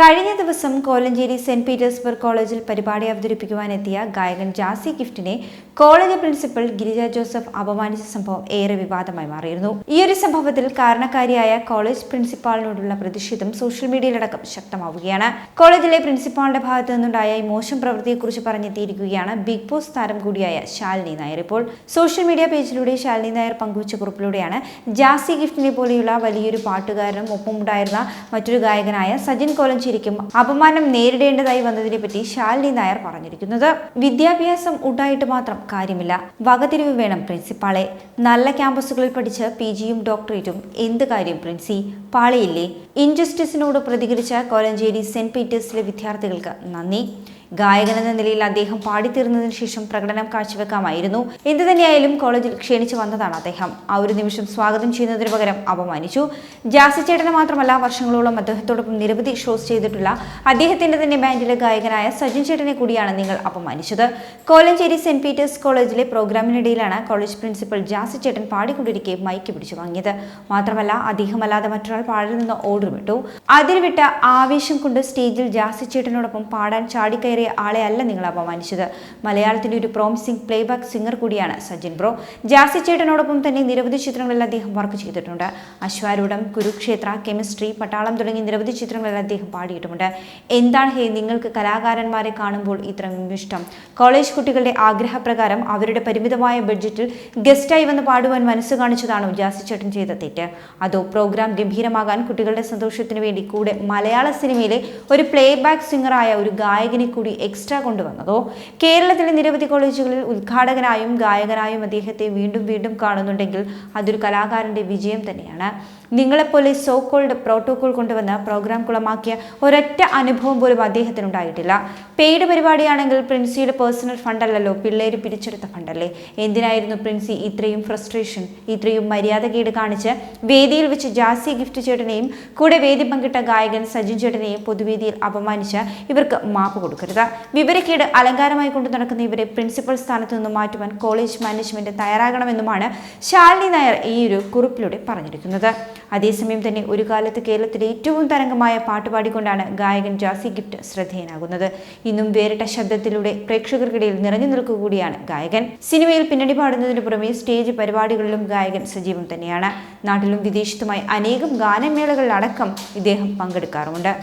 കഴിഞ്ഞ ദിവസം Kolenchery saint Petersburg കോളേജിൽ പരിപാടി അവതരിപ്പിക്കുവാനെത്തിയ ഗായകൻ ജാസി ഗിഫ്റ്റിനെ കോളേജ് പ്രിൻസിപ്പൽ ഗിരിജ ജോസഫ് അപമാനിച്ച സംഭവം ഏറെ വിവാദമായി മാറിയിരുന്നു. ഈയൊരു സംഭവത്തിൽ കാരണക്കാരിയായ കോളേജ് പ്രിൻസിപ്പാളിനോടുള്ള പ്രതിഷേധം സോഷ്യൽ മീഡിയയിലടക്കം ശക്തമാവുകയാണ്. കോളേജിലെ പ്രിൻസിപ്പാളിന്റെ ഭാഗത്തു നിന്നുണ്ടായ ഈ മോശം പ്രവൃത്തിയെക്കുറിച്ച് പറഞ്ഞെത്തിയിരിക്കുകയാണ് ബിഗ് ബോസ് താരം കൂടിയായ ശാലിനി നായർ. ഇപ്പോൾ സോഷ്യൽ മീഡിയ പേജിലൂടെ ശാലിനി നായർ പങ്കുവച്ച കുറിപ്പിലൂടെയാണ് ജാസി ഗിഫ്റ്റിനെ പോലെയുള്ള വലിയൊരു പാട്ടുകാരനും ഒപ്പമുണ്ടായിരുന്ന മറ്റൊരു ഗായകനായ സജിൻ കോലഞ്ചേരിക്കും അപമാനം നേരിടേണ്ടതായി വന്നതിനെ പറ്റി ശാലിനി നായർ പറഞ്ഞിരിക്കുന്നത് വിദ്യാഭ്യാസം ഉണ്ടായിട്ട് മാത്രം കാര്യമില്ല. വകതിരിവ് വേണം പ്രിൻസിപ്പാളെ. നല്ല ക്യാമ്പസുകളിൽ പഠിച്ച് പി ജിയും ഡോക്ടറേറ്റും എന്ത് കാര്യം പ്രിൻസി? പാളിയില്ലേ? ഇൻജസ്റ്റിസിനോട് പ്രതികരിച്ച കോലഞ്ചേരി സെന്റ് പീറ്റേഴ്സിലെ വിദ്യാർത്ഥികൾക്ക് നന്ദി. ഗായകൻ എന്ന നിലയിൽ അദ്ദേഹം പാടിത്തീർന്നതിന് ശേഷം പ്രകടനം കാഴ്ചവെക്കാമായിരുന്നു. എന്തു തന്നെയായാലും കോളേജിൽ ക്ഷണിച്ചു വന്നതാണ് അദ്ദേഹം. ആ ഒരു നിമിഷം സ്വാഗതം ചെയ്യുന്നതിന് പകരം അപമാനിച്ചു. ജാസി ചേട്ടനെ മാത്രമല്ല വർഷങ്ങളോളം അദ്ദേഹത്തോടൊപ്പം നിരവധി ഷോസ് ചെയ്തിട്ടുള്ള അദ്ദേഹത്തിന്റെ തന്നെ ബാൻഡിലെ ഗായകനായ സജിൻ ചേട്ടനെ കൂടിയാണ് നിങ്ങൾ അപമാനിച്ചത്. കോലഞ്ചേരി സെന്റ് പീറ്റേഴ്സ് കോളേജിലെ പ്രോഗ്രാമിനിടയിലാണ് കോളേജ് പ്രിൻസിപ്പൽ ജാസി ചേട്ടൻ പാടിക്കൊണ്ടിരിക്കെ മൈക്ക് പിടിച്ചു വാങ്ങിയത്. മാത്രമല്ല അദ്ദേഹമല്ലാതെ മറ്റൊരാൾ പാടിൽ നിന്ന് ഓർഡർ വിട്ടു. അതിൽ വിട്ട ആവേശം കൊണ്ട് സ്റ്റേജിൽ ജാസി ചേട്ടനോടൊപ്പം പാടാൻ ചാടിക്കയറിയ ആളെ അല്ല നിങ്ങൾ അപമാനിച്ചത്. മലയാളത്തിലെ ഒരു പ്രോമിസിംഗ് പ്ലേബാക്ക് സിംഗർ കൂടിയാണ് സജിൻ ബ്രോ. ജാസി ചേട്ടനോടൊപ്പം തന്നെ നിരവധി ചിത്രങ്ങളിൽ അദ്ദേഹം വർക്ക് ചെയ്തിട്ടുണ്ട്. അശ്വാരൂഢം കുരുക്ഷേത്ര കെമിസ്ട്രി പട്ടാളം തുടങ്ങി നിരവധി ചിത്രങ്ങളിൽ അദ്ദേഹം പാടിയിട്ടുമുണ്ട്. എന്താണ് ഹേ നിങ്ങൾക്ക് കലാകാരന്മാരെ കാണുമ്പോൾ ഇത്രയും ഇഷ്ടം? കോളേജ് കുട്ടികളുടെ ആഗ്രഹപ്രകാരം അവരുടെ പരിമിതമായ ബഡ്ജറ്റിൽ ഗസ്റ്റായി വന്ന് പാടുവാൻ മനസ്സ് കാണിച്ചതാണോ ജാസി ചേട്ടൻ ചെയ്ത തെറ്റ്? അതോ പ്രോഗ്രാം ഗംഭീരമാകാൻ കുട്ടികളുടെ സന്തോഷത്തിന് വേണ്ടി കൂടെ മലയാള സിനിമയിലെ ഒരു പ്ലേ ബാക്ക് സിംഗറായ ഒരു ഗായകനെ കൂടി എക്സ്ട്രാ കൊണ്ടുവന്നതോ കേരളത്തിലെ നിരവധി കോളേജുകളിൽ ഉദ്ഘാടകനായും ഗായകനായും അദ്ദേഹത്തെ വീണ്ടും വീണ്ടും കാണുന്നുണ്ടെങ്കിൽ അതൊരു കലാകാരന്റെ വിജയം തന്നെയാണ്. നിങ്ങളെപ്പോലെ സോ കോൾഡ് പ്രോട്ടോകോൾ കൊണ്ടുവന്ന് പ്രോഗ്രാം കുളമാക്കിയ ഒരൊറ്റ അനുഭവം പോലും അദ്ദേഹത്തിന് ഉണ്ടായിട്ടില്ല പെയ്ഡ് പരിപാടിയാണെങ്കിൽ പ്രിൻസിയുടെ പേഴ്സണൽ ഫണ്ടല്ലല്ലോ പിള്ളേര് പിരിച്ചെടുത്ത ഫണ്ടല്ലേ എന്തിനായിരുന്നു പ്രിൻസി ഇത്രയും ഫ്രസ്ട്രേഷൻ ഇത്രയും മര്യാദകേട് കാണിച്ച് വേദിയിൽ വെച്ച് ജാസി ഗിഫ്റ്റ് ചേട്ടനെയും കൂടെ വേദി പങ്കിട്ട ഗായകൻ സജിൻ ചേട്ടനെയും പൊതുവേദിയിൽ അപമാനിച്ച് ഇവർക്ക് മാപ്പ് കൊടുക്കരുത്. വിവരക്കേട് അലങ്കാരമായി കൊണ്ട് നടക്കുന്ന ഇവരെ പ്രിൻസിപ്പൽ സ്ഥാനത്ത് നിന്ന് മാറ്റുവാൻ കോളേജ് മാനേജ്മെന്റ് തയ്യാറാകണമെന്നുമാണ് ശാലിനി നായർ ഈ ഒരു കുറിപ്പിലൂടെ പറഞ്ഞിരിക്കുന്നത്. അതേസമയം തന്നെ ഒരു കാലത്ത് കേരളത്തിലെ ഏറ്റവും തരംഗമായ പാട്ടുപാടിക്കൊണ്ടാണ് ഗായകൻ ജാസി ഗിഫ്റ്റ് ശ്രദ്ധേയനാകുന്നത്. ഇന്നും വേറിട്ട ശബ്ദത്തിലൂടെ പ്രേക്ഷകർക്കിടയിൽ നിറഞ്ഞു നിൽക്കുക കൂടിയാണ് ഗായകൻ. സിനിമയിൽ പിന്നണി പാടുന്നതിന് പുറമെ സ്റ്റേജ് പരിപാടികളിലും ഗായകൻ സജീവം തന്നെയാണ്. നാട്ടിലും വിദേശത്തുമായി അനേകം ഗാനമേളകളിലടക്കം ഇദ്ദേഹം പങ്കെടുക്കാറുമുണ്ട്.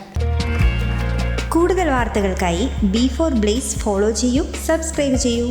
കൂടുതൽ വാർത്തകൾക്കായി ബി ഫോർ ബ്ലേസ് ഫോളോ ചെയ്യൂ സബ്സ്ക്രൈബ് ചെയ്യൂ.